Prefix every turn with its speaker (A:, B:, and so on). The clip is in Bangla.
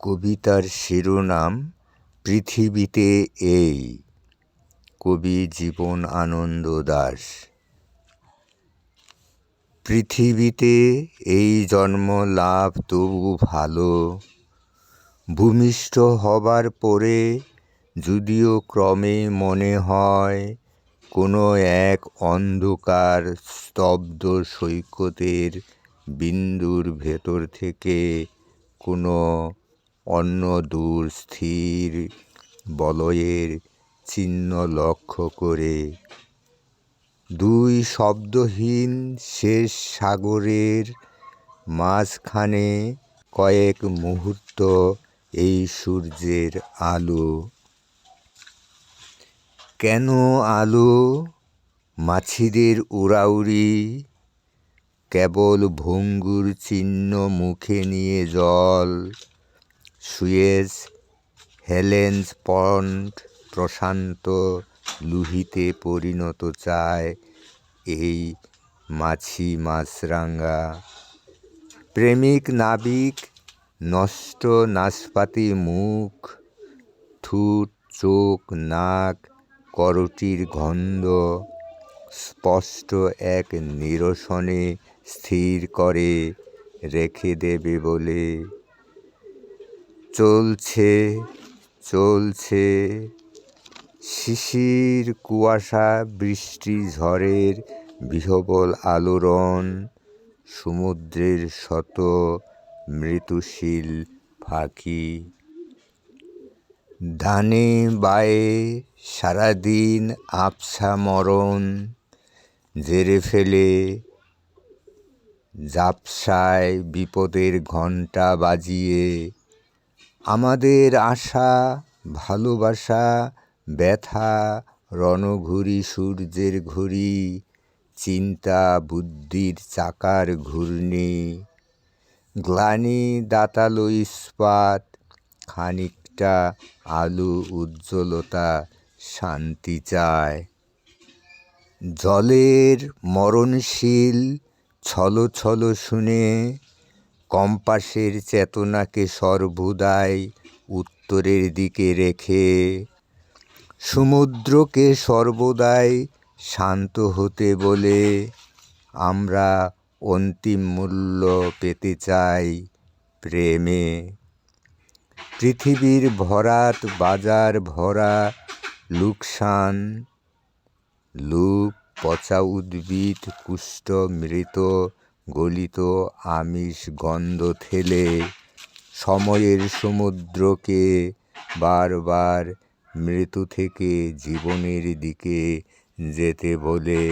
A: কবিতার শিরোনাম পৃথিবীতে এই। কবি জীবন আনন্দ দাশ পৃথিবীতে এই জন্ম লাভ তবু ভালো। ভূমিষ্ঠ হবার পরে যদিও ক্রমে মনে হয়, কোনো এক অন্ধকার স্তব্ধ সৈকতের বিন্দুর ভেতর থেকে কোনো অন্য দূর স্থির বলয়ের চিহ্ন লক্ষ্য করে। দুই শব্দহীন শেষ সাগরের মাঝখানে কয়েক মুহূর্ত এই সূর্যের আলো। কেন আলো? মাছিদের উড়াউড়ি, কেবল ভঙ্গুর চিহ্ন মুখে নিয়ে জল। সুয়েজ, হেলেন্স পন্ড, প্রশান্ত লুহিতে পরিণত চায় এই মাছি মাছরাঙা। প্রেমিক নাবিক, নষ্ট নাশপাতি মুখ, ঠুট, চোখ, নাক, করটির গন্ধ স্পষ্ট এক নিরসনে স্থির করে রেখে দেবে বলে চলছে চলছে। শিশির, কুয়াশা, বৃষ্টি, ঝড়ের বিহবল আলোড়ন, সমুদ্রের শত মৃত্যুশীল ফাঁকি। ধানে বায়ে সারাদিন আবছা মরণ জেরে ফেলে জাপসায় বিপদের ঘণ্টা বাজিয়ে আমাদের আশা, ভালোবাসা, ব্যথা, রণঘুরি সূর্যের ঘুরি, চিন্তা বুদ্ধির চাকার ঘূর্ণি, গ্লানি দাতালো ইস্পাত, খানিকটা আলু উজ্জ্বলতা শান্তি চায়। জলের মরণশীল ছলো ছলো শুনে কম্পাসের চেতনাকে সর্বদাই উত্তরের দিকে রেখে সমুদ্রকে সর্বদাই শান্ত হতে বলে আমরা অন্তিম মূল্য পেতে চাই প্রেমে। পৃথিবীর ভরাট বাজার ভরা লুকসান লুপ পচা উদ্ভিদ কুষ্ঠ মৃত গলিত আমিষ গন্ধ ঠেলে সময়ের সমুদ্রকে বারবার মৃত্যু থেকে জীবনের দিকে যেতে বলে।